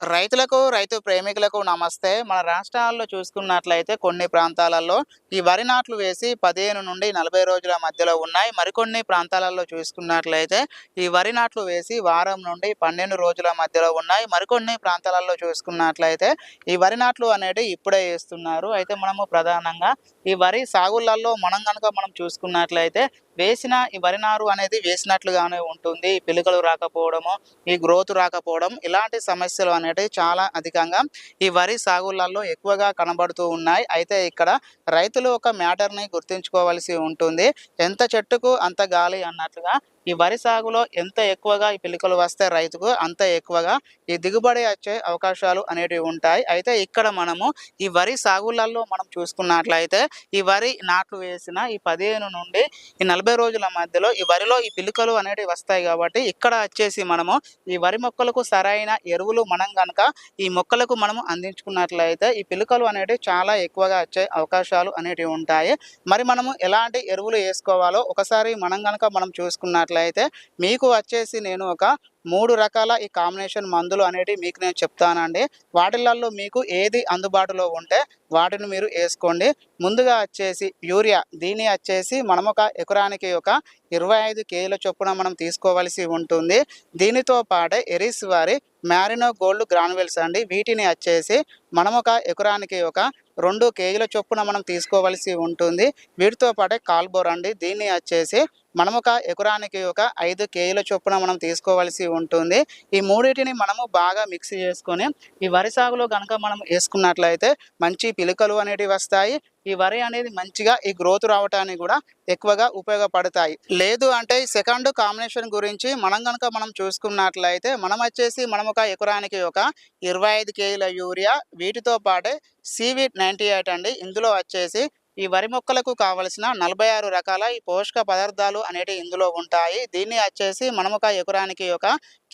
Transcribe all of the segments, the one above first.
రైతులకు రైతు ప్రేమికులకు నమస్తే. మన రాష్ట్రాల్లో చూసుకున్నట్లయితే కొన్ని ప్రాంతాలలో ఈ వరి నాట్లు వేసి పదిహేను నుండి నలభై రోజుల మధ్యలో ఉన్నాయి. మరికొన్ని ప్రాంతాలలో చూసుకున్నట్లయితే ఈ వరి నాట్లు వేసి వారం నుండి పన్నెండు రోజుల మధ్యలో ఉన్నాయి. మరికొన్ని ప్రాంతాలలో చూసుకున్నట్లయితే ఈ వరి నాట్లు అనేవి ఇప్పుడే వేస్తున్నారు. అయితే మనము ప్రధానంగా ఈ వరి సాగులలో మనం కనుక మనం చూసుకున్నట్లయితే వేసిన ఈ వరి నారు అనేది వేసినట్లుగానే ఉంటుంది. ఈ పిలుకలు రాకపోవడము ఈ గ్రోత్ రాకపోవడం ఇలాంటి సమస్యలు అనేటివి చాలా అధికంగా ఈ వరి సాగులలో ఎక్కువగా కనబడుతూ ఉన్నాయి. అయితే ఇక్కడ రైతులు ఒక మ్యాటర్ని గుర్తుంచుకోవాల్సి ఉంటుంది. ఎంత చెట్టుకు అంత గాలి అన్నట్లుగా ఈ వరి సాగులో ఎంత ఎక్కువగా ఈ పిలుకలు వస్తే రైతుకు అంత ఎక్కువగా ఈ దిగుబడి వచ్చే అవకాశాలు అనేటివి ఉంటాయి. అయితే ఇక్కడ మనము ఈ వరి సాగులలో మనం చూసుకున్నట్లయితే ఈ వరి నాట్లు వేసిన ఈ పదిహేను నుండి ఈ నలభై రోజుల మధ్యలో ఈ వరిలో ఈ పిలుకలు అనేటివి వస్తాయి కాబట్టి ఇక్కడ వచ్చేసి మనము ఈ వరి మొక్కలకు సరైన ఎరువులు మనం కనుక ఈ మొక్కలకు మనము అందించుకున్నట్లయితే ఈ పిలుకలు అనేటివి చాలా ఎక్కువగా వచ్చే అవకాశాలు అనేటివి ఉంటాయి. మరి మనము ఎలాంటి ఎరువులు వేసుకోవాలో ఒకసారి మనం కనుక మనం చూసుకున్నట్లయితే మీకు వచ్చేసి నేను ఒక మూడు రకాల ఈ కాంబినేషన్ మందులు అనేటివి మీకు నేను చెప్తానండి. వాటిలలో మీకు ఏది అందుబాటులో ఉంటే వాటిని మీరు వేసుకోండి. ముందుగా వచ్చేసి యూరియా దీని వచ్చేసి మనం ఒక ఎకరానికి ఒక ఇరవై ఐదు కేజీల చొప్పున మనం తీసుకోవాల్సి ఉంటుంది. దీనితో పాటే ఎరిస్ వారి మ్యారినో గోల్డ్ గ్రానువెల్స్ అండి. వీటిని వచ్చేసి మనం ఒక ఎకరానికి ఒక రెండు కేజీల చొప్పున మనం తీసుకోవలసి ఉంటుంది. వీటితో పాటే కాల్బోర్ అండి. దీన్ని వచ్చేసి మనం ఒక ఎకరానికి ఒక ఐదు కేజీల చొప్పున మనం తీసుకోవాల్సి ఉంటుంది. ఈ మూడింటిని మనము బాగా మిక్స్ చేసుకొని ఈ వరి సాగులో కనుక మనం వేసుకున్నట్లయితే మంచి పిలుకలు అనేటివి వస్తాయి. ఈ వరి అనేది మంచిగా ఈ గ్రోత్ రావటానికి కూడా ఎక్కువగా ఉపయోగపడతాయి. లేదు అంటే ఈ సెకండ్ కాంబినేషన్ గురించి మనం కనుక మనం చూసుకున్నట్లయితే మనం వచ్చేసి మనం ఒక ఎకరానికి ఒక ఇరవై ఐదు కేజీల యూరియా వీటితో పాటే సివి నైంటీ ఎయిట్ అండి. ఇందులో వచ్చేసి ఈ వరి మొక్కలకు కావలసిన నలభై ఆరు రకాల ఈ పోషక పదార్థాలు అనేటివి ఇందులో ఉంటాయి. దీన్ని వచ్చేసి మనం ఒక ఎకరానికి ఒక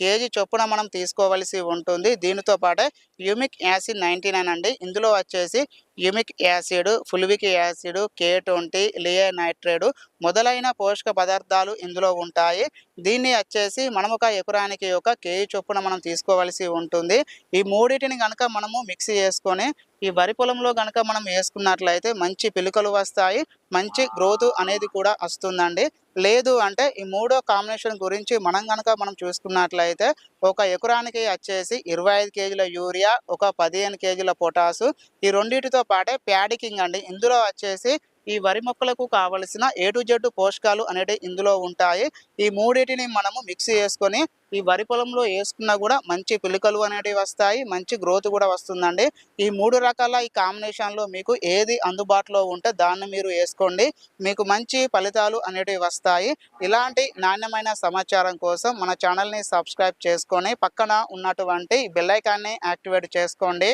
కేజీ చొప్పున మనం తీసుకోవలసి ఉంటుంది. దీనితో పాటే యూమిక్ యాసిడ్ నైంటీ నైన్ అండి. ఇందులో వచ్చేసి యూమిక్ యాసిడ్ ఫుల్విక్ యాసిడ్ కే ట్వంటీ లియే నైట్రేడు మొదలైన పోషక పదార్థాలు ఇందులో ఉంటాయి. దీన్ని వచ్చేసి మనం ఒక ఎకరానికి ఒక కేజీ చొప్పున మనం తీసుకోవలసి ఉంటుంది. ఈ మూడింటిని కనుక మనము మిక్స్ చేసుకొని ఈ వరి పొలంలో కనుక మనం వేసుకున్నట్లయితే మంచి పిలుకలు వస్తాయి. మంచి గ్రోత్ అనేది కూడా వస్తుందండి. లేదు అంటే ఈ మూడో కాంబినేషన్ గురించి మనం కనుక మనం చూసుకున్నట్లయితే ఒక ఎకరానికి వచ్చేసి ఇరవై ఐదు కేజీల యూరియా ఒక పదిహేను కేజీల పొటాసు ఈ రెండింటితో పాటే ప్యాడికింగ్ అండి. ఇందులో వచ్చేసి ఈ వరి మొక్కలకు కావలసిన ఏ టు జెడ్ పోషకాలు అనేవి ఇందులో ఉంటాయి. ఈ మూడింటిని మనము మిక్స్ చేసుకొని ఈ వరి పొలంలో వేసుకున్నా కూడా మంచి పిలుకలు అనేటివి వస్తాయి మంచి గ్రోత్ కూడా వస్తుందండి. ఈ మూడు రకాల ఈ కాంబినేషన్లో మీకు ఏది అందుబాటులో ఉంటే దాన్ని మీరు వేసుకోండి. మీకు మంచి ఫలితాలు అనేటివి వస్తాయి. ఇలాంటి నాణ్యమైన సమాచారం కోసం మన ఛానల్ని సబ్స్క్రైబ్ చేసుకొని పక్కన ఉన్నటువంటి బెల్ యాక్టివేట్ చేసుకోండి.